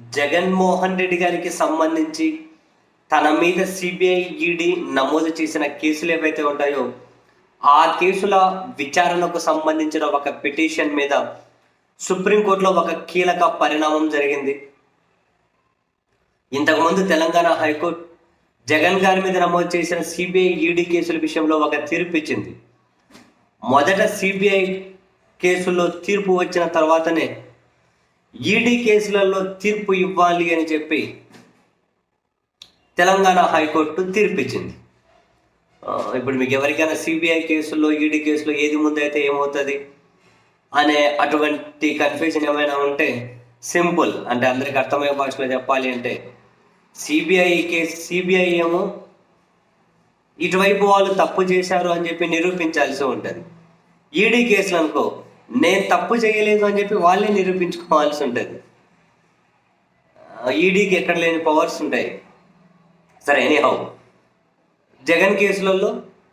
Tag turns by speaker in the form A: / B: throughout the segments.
A: జగన్మోహన్ రెడ్డి గారికి సంబంధించి తన మీద సిబిఐ ఈడీ నమోదు చేసిన కేసులు ఏవైతే ఉంటాయో ఆ కేసుల విచారణకు సంబంధించిన ఒక పిటిషన్ మీద సుప్రీంకోర్టులో ఒక కీలక పరిణామం జరిగింది. ఇంతకుముందు తెలంగాణ హైకోర్టు జగన్ గారి మీద నమోదు చేసిన సిబిఐ ఈడీ కేసుల విషయంలో ఒక తీర్పు ఇచ్చింది. మొదట సిబిఐ కేసుల్లో తీర్పు వచ్చిన తర్వాతనే ఈడీ కేసులలో తీర్పు ఇవ్వాలి అని చెప్పి తెలంగాణ హైకోర్టు తీర్పిచ్చింది. ఇప్పుడు మీకు ఎవరికైనా సిబిఐ కేసుల్లో ఈడీ కేసులో ఏది ముందైతే ఏమవుతుంది? అనే అటువంటి కన్ఫ్యూజన్ ఏమైనా ఉంటే సింపుల్. అంటే అందరికి అర్థమయ్యే భాషలో చెప్పాలి అంటే సిబిఐ కేసు సిబిఐ ఏమో ఇటువైపు వాళ్ళు తప్పు చేశారు అని చెప్పి నిరూపించాల్సి ఉంటుంది. ఈడీ కేసులు అనుకో నేను తప్పు చేయలేదు అని చెప్పి వాళ్ళే నిరూపించుకోవాల్సి ఉంటుంది. ఈడీకి ఎక్కడ లేని పవర్స్ ఉంటాయి. సరే ఎనీహౌ జగన్ కేసులలో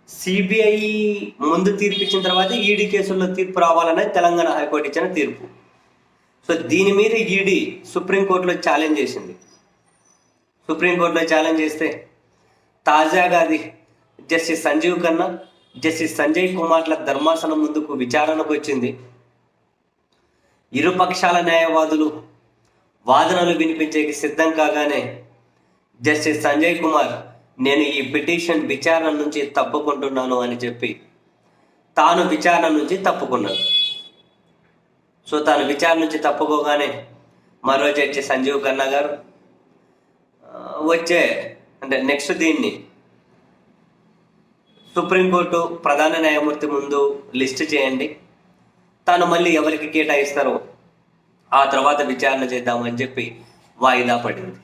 A: సిబిఐ ముందు తీర్పు ఇచ్చిన తర్వాత ఈడీ కేసుల్లో తీర్పు రావాలనేది తెలంగాణ హైకోర్టు ఇచ్చిన తీర్పు. సో దీని మీద ఈడీ సుప్రీంకోర్టులో ఛాలెంజ్ చేసింది. సుప్రీంకోర్టులో ఛాలెంజ్ చేస్తే తాజాగా అది జస్టిస్ సంజీవ్ కన్నా జస్టిస్ సంజయ్ కుమార్ల ధర్మాసనం ముందుకు విచారణకు వచ్చింది. ఇరుపక్షాల న్యాయవాదులు వాదనలు వినిపించేకి సిద్ధం కాగానే జస్టిస్ సంజయ్ కుమార్ నేను ఈ పిటిషన్ విచారణ నుంచి తప్పుకుంటున్నాను అని చెప్పి తాను విచారణ నుంచి తప్పుకున్నాడు. సో తాను విచారణ నుంచి తప్పుకోగానే మరో జడ్జి సంజీవ్ ఖన్నా గారు వచ్చే అంటే నెక్స్ట్ దీన్ని సుప్రీంకోర్టు ప్రధాన న్యాయమూర్తి ముందు లిస్ట్ చేయండి. తాను మళ్ళీ ఎవరికి కేటాయిస్తారో ఆ తర్వాత విచారణ చేద్దామని చెప్పి వాయిదా పడింది.